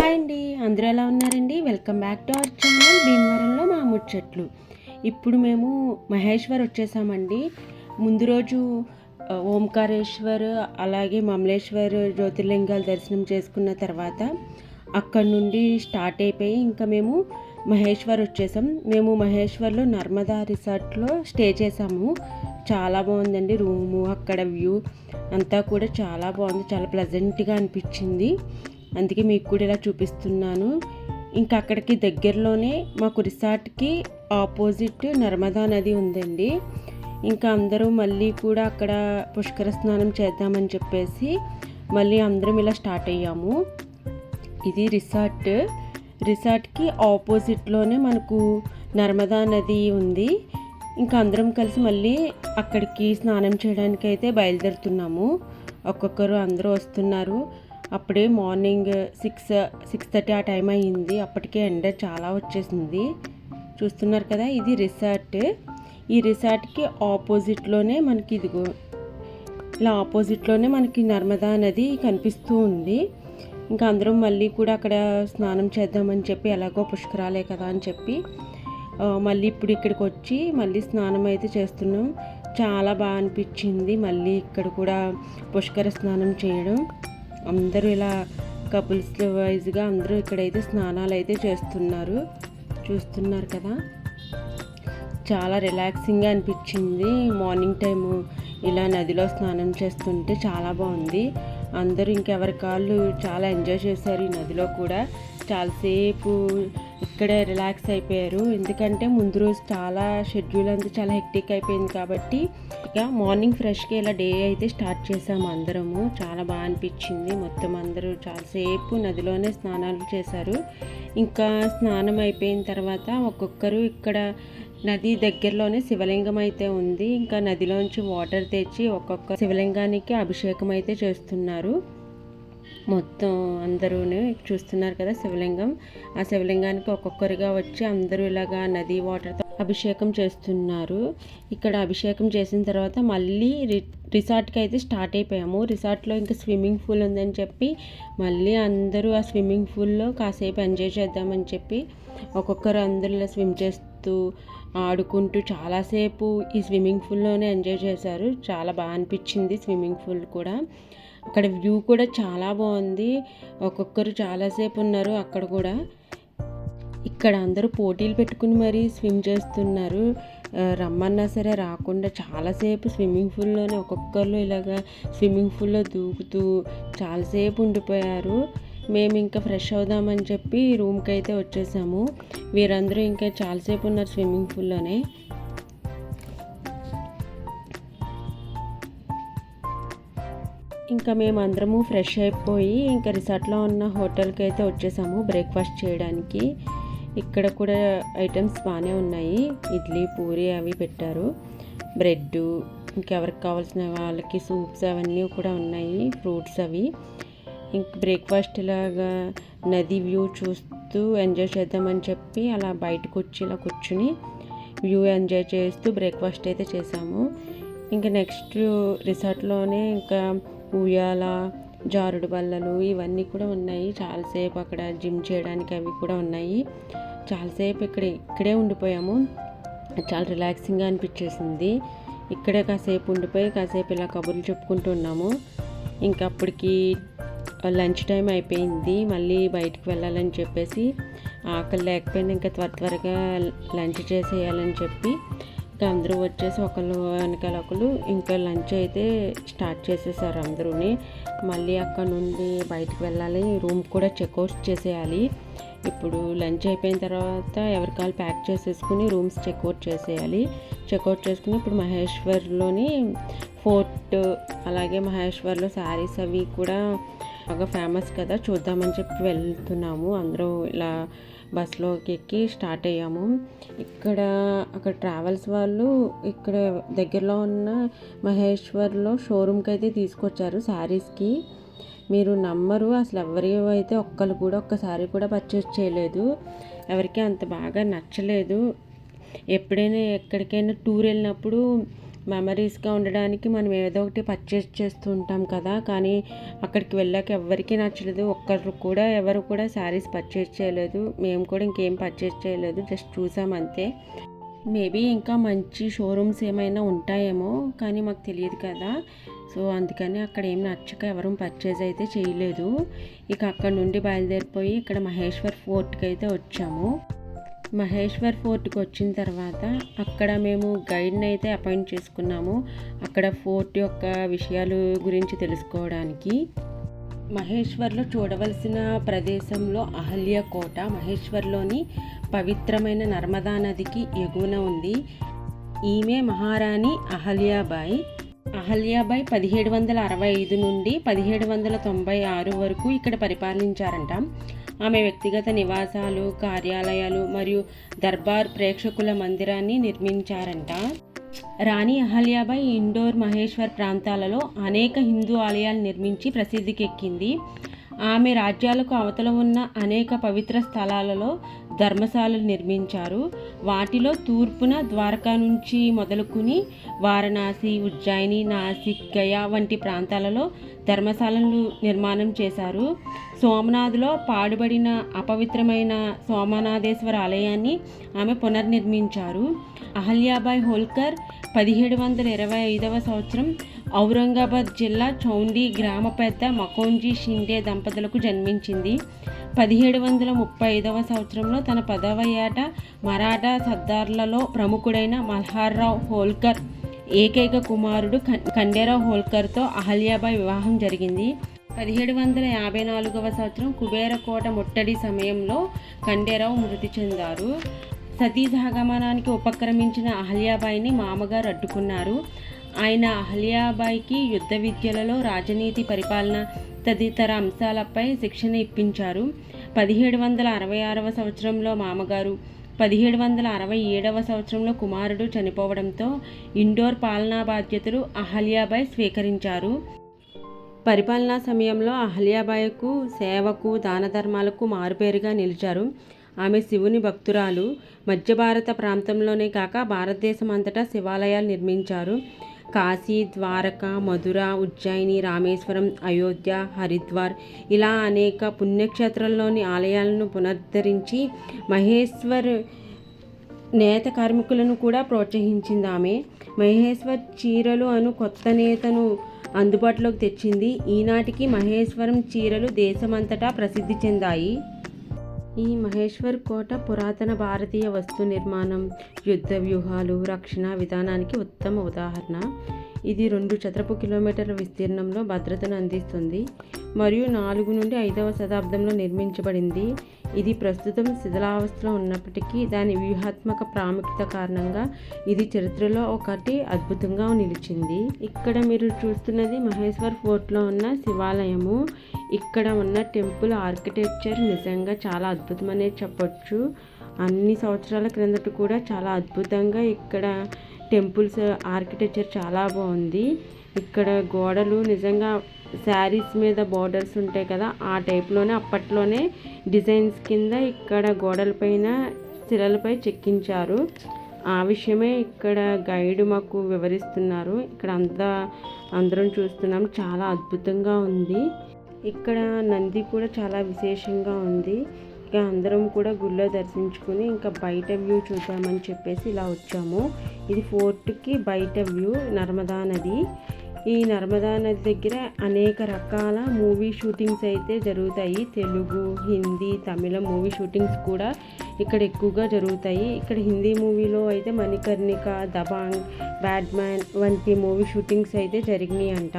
Hi అండి. అందరూ ఎలా ఉన్నారండి? Welcome back to our channel భీమవరంలో మా ముచ్చట్లు. ఇప్పుడు మేము మహేశ్వర్ వచ్చేసామండి. ముందు రోజు ఓంకారేశ్వర్ అలాగే మమలేశ్వర్ జ్యోతిర్లింగాలు దర్శనం చేసుకున్న తర్వాత అక్కడ నుండి స్టార్ట్ అయిపోయి ఇంకా మేము మహేశ్వర్ వచ్చేసాం. మేము మహేశ్వర్లో నర్మదా రిసార్ట్లో స్టే చేసాము. చాలా బాగుందండి రూము అక్కడ వ్యూ అంతా కూడా చాలా బాగుంది. చాలా ప్లెజెంట్గా అనిపించింది. అందుకే మీకు కూడా ఇలా చూపిస్తున్నాను. ఇంకా అక్కడికి దగ్గరలోనే మాకు రిసార్ట్కి ఆపోజిట్ నర్మదా నది ఉందండి. ఇంకా అందరూ మళ్ళీ కూడా అక్కడ పుష్కర స్నానం చేద్దామని చెప్పేసి మళ్ళీ అందరం ఇలా స్టార్ట్ అయ్యాము. ఇది రిసార్ట్. రిసార్ట్కి ఆపోజిట్లోనే మనకు నర్మదా నది ఉంది. ఇంకా అందరం కలిసి మళ్ళీ అక్కడికి స్నానం చేయడానికి అయితే బయలుదేరుతున్నాము. ఒక్కొక్కరు అందరూ వస్తున్నారు. అప్పుడే మార్నింగ్ సిక్స్ సిక్స్ థర్టీ ఆ టైం అయ్యింది. అప్పటికే ఎండ చాలా వచ్చేసింది. చూస్తున్నారు కదా ఇది రిసార్ట్. ఈ రిసార్ట్కి ఆపోజిట్లోనే మనకి ఇదిగో ఇలా ఆపోజిట్లోనే మనకి నర్మదా నది కనిపిస్తూ ఉంది. ఇంకా అందరం మళ్ళీ కూడా అక్కడ స్నానం చేద్దామని చెప్పి ఎలాగో పుష్కరాలే కదా అని చెప్పి మళ్ళీ ఇప్పుడు ఇక్కడికి వచ్చి మళ్ళీ స్నానం అయితే చేస్తున్నాం. చాలా బాగా అనిపించింది మళ్ళీ ఇక్కడ కూడా పుష్కర స్నానం చేయడం. అందరూ ఇలా కపుల్స్ వైజ్గా అందరూ ఇక్కడైతే స్నానాలు అయితే చేస్తున్నారు. చూస్తున్నారు కదా. చాలా రిలాక్సింగ్గా అనిపించింది. మార్నింగ్ టైము ఇలా నదిలో స్నానం చేస్తుంటే చాలా బాగుంది. అందరూ ఇంకెవరి కాళ్ళు చాలా ఎంజాయ్ చేశారు ఈ నదిలో కూడా. చాలాసేపు ఇక్కడే రిలాక్స్ అయిపోయారు. ఎందుకంటే ముందు రోజు చాలా షెడ్యూల్ అంతా చాలా హెక్టిక్ అయిపోయింది కాబట్టి ఇక మార్నింగ్ ఫ్రెష్గా ఇలా డే అయితే స్టార్ట్ చేసాము అందరము. చాలా బాగా అనిపించింది. మొత్తం అందరూ చాలాసేపు నదిలోనే స్నానాలు చేశారు. ఇంకా స్నానం అయిపోయిన తర్వాత ఒక్కొక్కరు ఇక్కడ నది దగ్గరలోనే శివలింగం అయితే ఉంది. ఇంకా నదిలోంచి వాటర్ తెచ్చి ఒక్కొక్క శివలింగానికి అభిషేకం అయితే చేస్తున్నారు. మొత్తం అందరూ చూస్తున్నారు కదా శివలింగం. ఆ శివలింగానికి ఒక్కొక్కరుగా వచ్చి అందరూ ఇలాగా నది వాటర్తో అభిషేకం చేస్తున్నారు. ఇక్కడ అభిషేకం చేసిన తర్వాత మళ్ళీ రి రిసార్ట్కి అయితే స్టార్ట్ అయిపోయాము. రిసార్ట్లో ఇంకా స్విమ్మింగ్ పూల్ ఉందని చెప్పి మళ్ళీ అందరూ ఆ స్విమ్మింగ్ పూల్లో కాసేపు ఎంజాయ్ చేద్దామని చెప్పి ఒక్కొక్కరు అందరిలో ఇలా స్విమ్ చేస్తూ ఆడుకుంటూ చాలాసేపు ఈ స్విమ్మింగ్ పూల్లోనే ఎంజాయ్ చేశారు. చాలా బాగా అనిపించింది స్విమ్మింగ్ పూల్ కూడా. అక్కడ వ్యూ కూడా చాలా బాగుంది. ఒక్కొక్కరు చాలాసేపు ఉన్నారు అక్కడ కూడా. ఇక్కడ అందరూ పోటీలు పెట్టుకుని మరీ స్విమ్ చేస్తున్నారు. రమ్మన్నా సరే రాకుండా చాలాసేపు స్విమ్మింగ్ పూల్లోనే ఒక్కొక్కరు ఇలాగా స్విమ్మింగ్ పూల్లో దూకుతూ చాలాసేపు ఉండిపోయారు. మేము ఇంకా ఫ్రెష్ అవుదామని చెప్పి రూమ్కి అయితే వచ్చేసాము. వీరందరూ ఇంకా చాలాసేపు ఉన్నారు స్విమ్మింగ్ పూల్లోనే ఇంకా మేము అందరము ఫ్రెష్ అయిపోయి ఇంకా రిసార్ట్లో ఉన్న హోటల్కి అయితే వచ్చేసాము బ్రేక్ఫాస్ట్ చేయడానికి. ఇక్కడ కూడా ఐటమ్స్ బాగానే ఉన్నాయి. ఇడ్లీ పూరి అవి పెట్టారు. బ్రెడ్ ఇంకెవరికి కావాల్సిన వాళ్ళకి సూప్స్ అవన్నీ కూడా ఉన్నాయి ఫ్రూట్స్ అవి. ఇంక బ్రేక్ఫాస్ట్ ఇలాగా నది వ్యూ చూస్తూ ఎంజాయ్ చేద్దామని చెప్పి అలా బయటకు వచ్చి ఇలా కూర్చుని వ్యూ ఎంజాయ్ చేస్తూ బ్రేక్ఫాస్ట్ అయితే చేసాము. ఇంకా నెక్స్ట్ రిసార్ట్లోనే ఇంకా ఉయ్యాల జారుడు బల్లలు ఇవన్నీ కూడా ఉన్నాయి. చాలాసేపు అక్కడ జిమ్ చేయడానికి అవి కూడా ఉన్నాయి. చాలాసేపు ఇక్కడ ఇక్కడే ఉండిపోయాము. చాలా రిలాక్సింగ్గా అనిపించేసింది. ఇక్కడే కాసేపు ఉండిపోయి కాసేపు ఇలా కబుర్లు చెప్పుకుంటున్నాము ఇంకా అప్పటికి లంచ్ టైం అయిపోయింది. మళ్ళీ బయటికి వెళ్ళాలని చెప్పేసి ఆకలి లేకపోయినా ఇంకా త్వర త్వరగా లంచ్ చేసేయాలని చెప్పి ఇంకా అందరూ వచ్చేసి ఒకళ్ళు వెనకాల ఒకరు ఇంకా లంచ్ అయితే స్టార్ట్ చేసేసారు అందరూని. మళ్ళీ అక్కడ నుండి బయటకు వెళ్ళాలి. రూమ్ కూడా చెక్అవుట్ చేసేయాలి. ఇప్పుడు లంచ్ అయిపోయిన తర్వాత ఎవరి కాలు ప్యాక్ చేసేసుకుని రూమ్స్ చెక్అవుట్ చేసేయాలి. చెక్అవుట్ చేసుకుని ఇప్పుడు మహేశ్వర్లోని ఫోర్ట్ అలాగే మహేశ్వర్లో శారీస్ అవి కూడా బాగా ఫేమస్ కదా చూద్దామని చెప్పి వెళ్తున్నాము. అందరూ ఇలా బస్లోకి ఎక్కి స్టార్ట్ అయ్యాము. ఇక్కడ అక్కడ ట్రావెల్స్ వాళ్ళు ఇక్కడ దగ్గరలో ఉన్న మహేశ్వర్లో షోరూమ్కి అయితే తీసుకొచ్చారు శారీస్కి. మీరు నమ్మరు అసలు ఎవరి అయితే ఒక్కరు కూడా ఒక్కసారి కూడా పర్చేస్ చేయలేదు. ఎవరికి అంత బాగా నచ్చలేదు. ఎప్పుడైనా ఎక్కడికైనా టూర్ వెళ్ళినప్పుడు మెమరీస్గా ఉండడానికి మనం ఏదో ఒకటి పర్చేస్ చేస్తూ ఉంటాం కదా. కానీ అక్కడికి వెళ్ళాక ఎవరికీ నచ్చలేదు. ఒక్కరు కూడా ఎవరు కూడా శారీస్ పర్చేస్ చేయలేదు. మేము కూడా ఇంకేం పర్చేస్ చేయలేదు. జస్ట్ చూసాం అంతే. మేబీ ఇంకా మంచి షోరూమ్స్ ఏమైనా ఉంటాయేమో కానీ మాకు తెలియదు కదా. సో అందుకని అక్కడ ఏం నచ్చక ఎవరూ పర్చేజ్ అయితే చేయలేదు. ఇక అక్కడ నుండి బయలుదేరిపోయి ఇక్కడ మహేశ్వర్ ఫోర్ట్కి అయితే వచ్చాము. మహేశ్వర్ ఫోర్ట్కి వచ్చిన తర్వాత అక్కడ మేము గైడ్ని అయితే అపాయింట్ చేసుకున్నాము. అక్కడ ఫోర్ట్ యొక్క విషయాలు గురించి తెలుసుకోవడానికి. మహేశ్వర్లో చూడవలసిన ప్రదేశంలో అహల్య కోట. మహేశ్వర్లోని పవిత్రమైన నర్మదా నదికి ఎగువన ఉంది. ఈమె మహారాణి అహల్యాబాయి. అహల్యాబాయి పదిహేడు వందల అరవై ఐదు నుండి పదిహేడు వందల తొంభై ఆరు వరకు ఇక్కడ పరిపాలించారంట. ఆమె వ్యక్తిగత నివాసాలు కార్యాలయాలు మరియు దర్బార్ ప్రేక్షకుల మందిరాన్ని నిర్మించారంట. రాణి అహల్యాబాయి ఇండోర్ మహేశ్వర్ ప్రాంతాలలో అనేక హిందూ ఆలయాలు నిర్మించి ప్రసిద్ధికెక్కింది. ఆమె రాజ్యాలకు అవతల ఉన్న అనేక పవిత్ర స్థలాలలో ధర్మశాలలు నిర్మించారు. వాటిలో తూర్పున ద్వారకా నుంచి మొదలుకుని వారణాసి ఉజ్జయిని నాసిక్ గయా వంటి ప్రాంతాలలో ధర్మశాలలు నిర్మాణం చేశారు. సోమనాథ్లో పాడుబడిన అపవిత్రమైన సోమనాథేశ్వర ఆలయాన్ని ఆమె పునర్నిర్మించారు. అహల్యాబాయ్ హోల్కర్ పదిహేడు వందల ఇరవై ఐదవ సంవత్సరం ఔరంగాబాద్ జిల్లా చౌండి గ్రామ పెద్ద మకోంజీ షిండే దంపతులకు జన్మించింది. పదిహేడు వందల ముప్పై ఐదవ సంవత్సరంలో తన పదవ ఏట మరాఠా సర్దార్లలో ప్రముఖుడైన మల్హార్రావు హోల్కర్ ఏకైక కుమారుడు ఖండేరావు హోల్కర్తో అహల్యాబాయ్ వివాహం జరిగింది. పదిహేడు వందల యాభై నాలుగవ సంవత్సరం కుబేరకోట ముట్టడి సమయంలో ఖండేరావు మృతి చెందారు. సతీ సహగమనానికి ఉపక్రమించిన అహల్యాబాయిని మామగారు అడ్డుకున్నారు. ఆయన అహల్యాబాయికి యుద్ధ విద్యలలో రాజనీతి పరిపాలన తదితర అంశాలపై శిక్షణ ఇప్పించారు. పదిహేడు వందల అరవై ఆరవ సంవత్సరంలో మామగారు పదిహేడు వందల అరవై ఏడవ సంవత్సరంలో కుమారుడు చనిపోవడంతో ఇండోర్ పాలనా బాధ్యతలు అహల్యాబాయ్ స్వీకరించారు. పరిపాలనా సమయంలో అహల్యాబాయ్కు సేవకు దాన ధర్మాలకు మారుపేరుగా నిలిచారు. ఆమె శివుని భక్తురాలు. మధ్య భారత ప్రాంతంలోనే కాక భారతదేశం అంతటా శివాలయాలు నిర్మించారు. కాశీ ద్వారక మధుర ఉజ్జయిని రామేశ్వరం అయోధ్య హరిద్వార్ ఇలా అనేక పుణ్యక్షేత్రాల్లోని ఆలయాలను పునరుద్ధరించి మహేశ్వర్ నేత కార్మికులను కూడా ప్రోత్సహించింది ఆమె. మహేశ్వర్ చీరలు అను కొత్త నేతను అందుబాటులోకి తెచ్చింది. ఈనాటికి మహేశ్వరం చీరలు దేశమంతటా ప్రసిద్ధి చెందాయి. ఈ మహేశ్వర్ కోట పురాతన భారతీయ వస్తు నిర్మాణం యుద్ధ వ్యూహాలు రక్షణ విధానానికి ఉత్తమ ఉదాహరణ. ఇది రెండు చదరపు కిలోమీటర్ల విస్తీర్ణంలో భద్రతను అందిస్తుంది మరియు నాలుగు నుండి ఐదవ శతాబ్దంలో నిర్మించబడింది. ఇది ప్రస్తుతం శిథిలావస్థలో ఉన్నప్పటికీ దాని వ్యూహాత్మక ప్రాముఖ్యత కారణంగా ఇది చరిత్రలో ఒకటి అద్భుతంగా నిలిచింది. ఇక్కడ మీరు చూస్తున్నది మహేశ్వర్ ఫోర్ట్లో ఉన్న శివాలయము. ఇక్కడ ఉన్న టెంపుల్ ఆర్కిటెక్చర్ నిజంగా చాలా అద్భుతమనే చెప్పొచ్చు. అన్ని సంవత్సరాల క్రిందట కూడా చాలా అద్భుతంగా ఇక్కడ టెంపుల్స్ ఆర్కిటెక్చర్ చాలా బాగుంది. ఇక్కడ గోడలు నిజంగా శారీస్ మీద బార్డర్స్ ఉంటాయి కదా ఆ టైప్లోనే అప్పట్లోనే డిజైన్స్ కింద ఇక్కడ గోడలపైన శిలలపై చెక్కించారు. ఆ విషయమే ఇక్కడ గైడ్ మాకు వివరిస్తున్నారు. ఇక్కడ అంతా అందరం చూస్తున్నాం. చాలా అద్భుతంగా ఉంది. ఇక్కడ నంది కూడా చాలా విశేషంగా ఉంది. ఇంకా అందరం కూడా గుళ్ళో దర్శించుకుని ఇంకా బయట వ్యూ చూద్దామని చెప్పేసి ఇలా వచ్చాము. ఇది ఫోర్ట్కి బయట వ్యూ నర్మదా నది. ఈ నర్మదా నది దగ్గర అనేక రకాల మూవీ షూటింగ్స్ అయితే జరుగుతాయి. తెలుగు హిందీ తమిళం మూవీ షూటింగ్స్ కూడా ఇక్కడ ఎక్కువగా జరుగుతాయి. ఇక్కడ హిందీ మూవీలో అయితే మణికర్ణిక దబాంగ్ బ్యాడ్మ్యాన్ వంటి మూవీ షూటింగ్స్ అయితే జరిగినాయి అంట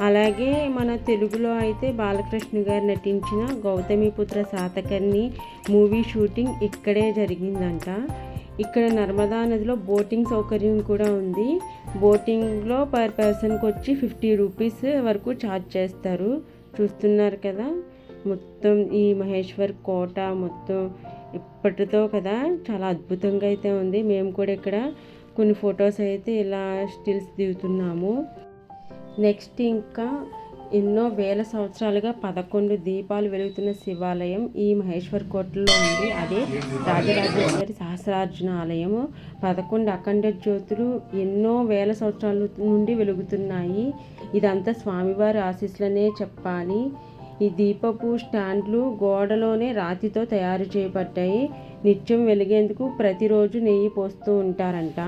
అలాగే మన తెలుగులో అయితే బాలకృష్ణ గారు నటించిన గౌతమిపుత్ర శాతకర్ణి మూవీ షూటింగ్ ఇక్కడే జరిగిందంట. ఇక్కడ నర్మదా నదిలో బోటింగ్ సౌకర్యం కూడా ఉంది. బోటింగ్లో పర్ పర్సన్కి వచ్చి ఫిఫ్టీ రూపీస్ వరకు ఛార్జ్ చేస్తారు. చూస్తున్నారు కదా? మొత్తం ఈ మహేశ్వర్ కోట మొత్తం ఇప్పటితో కదా చాలా అద్భుతంగా అయితే ఉంది. మేము కూడా ఇక్కడ కొన్ని ఫొటోస్ అయితే ఇలా స్టిల్స్ దిగుతున్నాము. నెక్స్ట్ ఇంకా ఎన్నో వేల సంవత్సరాలుగా పదకొండు దీపాలు వెలుగుతున్న శివాలయం ఈ మహేశ్వర్ కోటలో ఉంది. అదే రాజరాజేశ్వరి సహస్రార్జున ఆలయము. పదకొండు అఖండ జ్యోతులు ఎన్నో వేల సంవత్సరాల నుండి వెలుగుతున్నాయి. ఇదంతా స్వామివారి ఆశీస్సులనే చెప్పాలి. ఈ దీపపు స్టాండ్లు గోడలోనే రాతితో తయారు చేయబడ్డాయి. నిత్యం వెలిగేందుకు ప్రతిరోజు నెయ్యి పోస్తూ ఉంటారంట.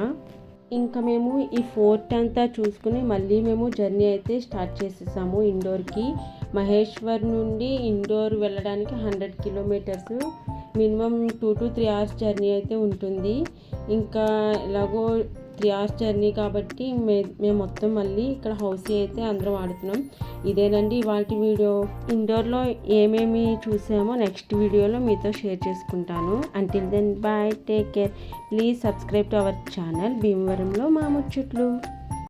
ఇంకా మేము ఈ ఫోర్ట్ అంతా చూసుకుని మళ్ళీ మేము జర్నీ అయితే స్టార్ట్ చేసేసాము ఇండోర్కి. మహేశ్వర్ నుండి ఇండోర్ వెళ్ళడానికి hundred kilometres. Minimum two to three hours journey అయితే ఉంటుంది. ఇంకా ఎలాగో త్రీ అవర్స్ జర్నీ కాబట్టి మే మేము మొత్తం మళ్ళీ ఇక్కడ హౌస్ అయితే అందరం ఆడుతున్నాం. ఇదేనండి వాటి వీడియో. ఇండోర్లో ఏమేమి చూసామో నెక్స్ట్ వీడియోలో మీతో షేర్ చేసుకుంటాను. Until then bye take care please subscribe to our channel భీమవరంలో మా ముచ్చట్లు.